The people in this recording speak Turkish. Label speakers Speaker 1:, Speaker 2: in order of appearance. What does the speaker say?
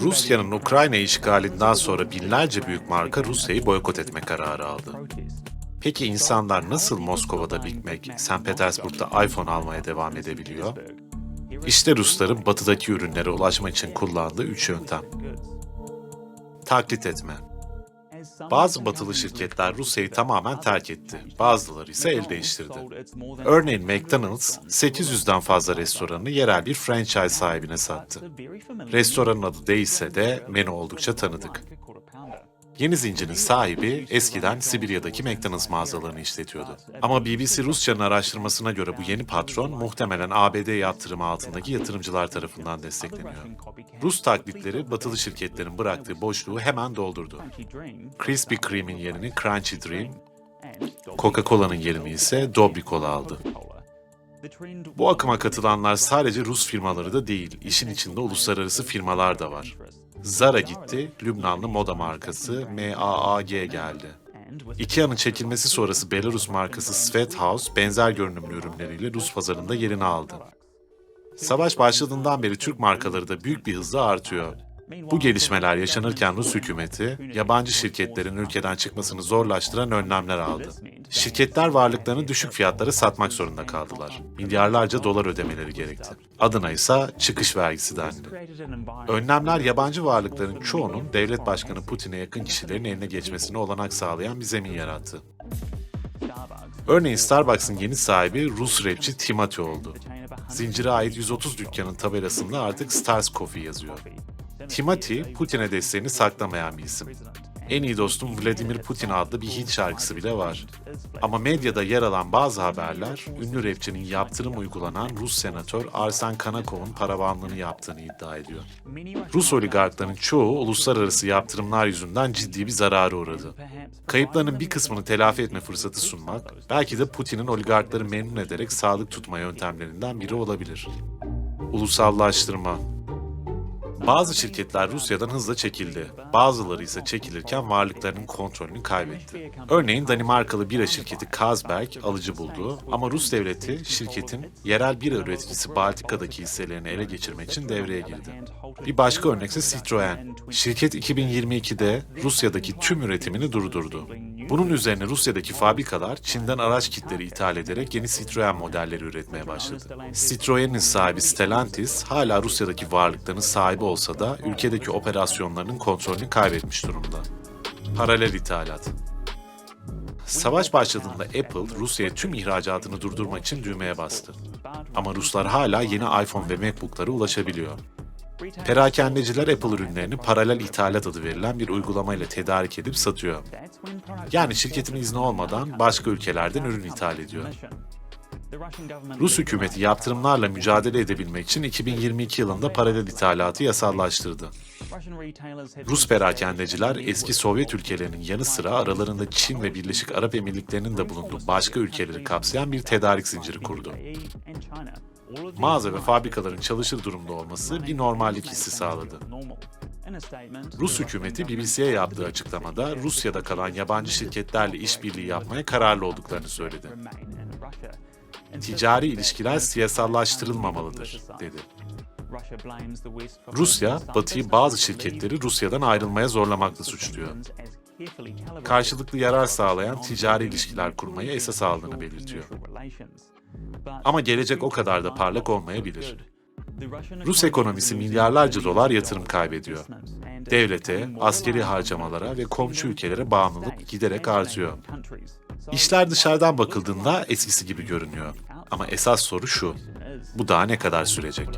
Speaker 1: Rusya'nın Ukrayna işgalinden sonra binlerce büyük marka Rusya'yı boykot etme kararı aldı. Peki insanlar nasıl Moskova'da Big Mac, St. Petersburg'da iPhone almaya devam edebiliyor? İşte Rusların batıdaki ürünlere ulaşmak için kullandığı üç yöntem. Taklit etme. Bazı batılı şirketler Rusya'yı tamamen terk etti. Bazıları ise el değiştirdi. Örneğin McDonald's 800'den fazla restoranını yerel bir franchise sahibine sattı. Restoranın adı değilse de menü oldukça tanıdık. Yeni zincirin sahibi eskiden Sibirya'daki McDonald's mağazalarını işletiyordu. Ama BBC Rusça'nın araştırmasına göre bu yeni patron muhtemelen ABD yatırımı altındaki yatırımcılar tarafından destekleniyor. Rus taklitleri batılı şirketlerin bıraktığı boşluğu hemen doldurdu. Krispy Kreme'in yerini Crunchy Dream, Coca-Cola'nın yerini ise Dobry Cola aldı. Bu akıma katılanlar sadece Rus firmaları da değil, işin içinde uluslararası firmalar da var. Zara gitti, Lübnanlı moda markası MAAG geldi. Ikea'nın çekilmesi sonrası Belarus markası Svethaus benzer görünümlü ürünleriyle Rus pazarında yerini aldı. Savaş başladığından beri Türk markaları da büyük bir hızla artıyor. Bu gelişmeler yaşanırken Rus hükümeti, yabancı şirketlerin ülkeden çıkmasını zorlaştıran önlemler aldı. Şirketler varlıklarını düşük fiyatlara satmak zorunda kaldılar. Milyarlarca dolar ödemeleri gerekti. Adına ise çıkış vergisi dendi. Önlemler yabancı varlıkların çoğunun devlet başkanı Putin'e yakın kişilerin eline geçmesine olanak sağlayan bir zemin yarattı. Örneğin Starbucks'ın yeni sahibi Rus rapçi Timothy oldu. Zincire ait 130 dükkanın tabelasında artık Stars Coffee yazıyor. Timothy, Putin'e desteğini saklamayan bir isim. En iyi dostum Vladimir Putin adlı bir hit şarkısı bile var. Ama medyada yer alan bazı haberler, ünlü rapçinin yaptırım uygulanan Rus senatör Arsen Kanakov'un paravanlığını yaptığını iddia ediyor. Rus oligarkların çoğu uluslararası yaptırımlar yüzünden ciddi bir zarara uğradı. Kayıplarının bir kısmını telafi etme fırsatı sunmak, belki de Putin'in oligarkları memnun ederek sağlık tutma yöntemlerinden biri olabilir. Ulusallaştırma bazı şirketler Rusya'dan hızla çekildi. Bazıları ise çekilirken varlıklarının kontrolünü kaybetti. Örneğin Danimarkalı bira şirketi Carlsberg alıcı buldu ama Rus devleti şirketin yerel bira üreticisi Baltika'daki hisselerini ele geçirmek için devreye girdi. Bir başka örnek ise Citroen. Şirket 2022'de Rusya'daki tüm üretimini durdurdu. Bunun üzerine Rusya'daki fabrikalar Çin'den araç kitleri ithal ederek yeni Citroen modelleri üretmeye başladı. Citroen'in sahibi Stellantis hala Rusya'daki varlıklarının sahibi olsa da ülkedeki operasyonlarının kontrolünü kaybetmiş durumda. Paralel ithalat Savaş başladığında Apple, Rusya'ya tüm ihracatını durdurmak için düğmeye bastı. Ama Ruslar hala yeni iPhone ve MacBook'lara ulaşabiliyor. Perakendeciler Apple ürünlerini paralel ithalat adı verilen bir uygulamayla tedarik edip satıyor. Yani şirketin izni olmadan başka ülkelerden ürün ithal ediyor. Rus hükümeti yaptırımlarla mücadele edebilmek için 2022 yılında paralel ithalatı yasallaştırdı. Rus perakendeciler eski Sovyet ülkelerinin yanı sıra aralarında Çin ve Birleşik Arap Emirlikleri'nin de bulunduğu başka ülkeleri kapsayan bir tedarik zinciri kurdu. Mağaza ve fabrikaların çalışır durumda olması bir normallik hissi sağladı. Rus hükümeti BBC'ye yaptığı açıklamada Rusya'da kalan yabancı şirketlerle işbirliği yapmaya kararlı olduklarını söyledi. Ticari ilişkiler siyasallaştırılmamalıdır, dedi. Rusya, Batı'yı bazı şirketleri Rusya'dan ayrılmaya zorlamakla suçluyor. Karşılıklı yarar sağlayan ticari ilişkiler kurmayı esas aldığını belirtiyor. Ama gelecek o kadar da parlak olmayabilir. Rus ekonomisi milyarlarca dolar yatırım kaybediyor. Devlete, askeri harcamalara ve komşu ülkelere bağımlılık giderek artıyor. İşler dışarıdan bakıldığında eskisi gibi görünüyor. Ama esas soru şu, bu daha ne kadar sürecek?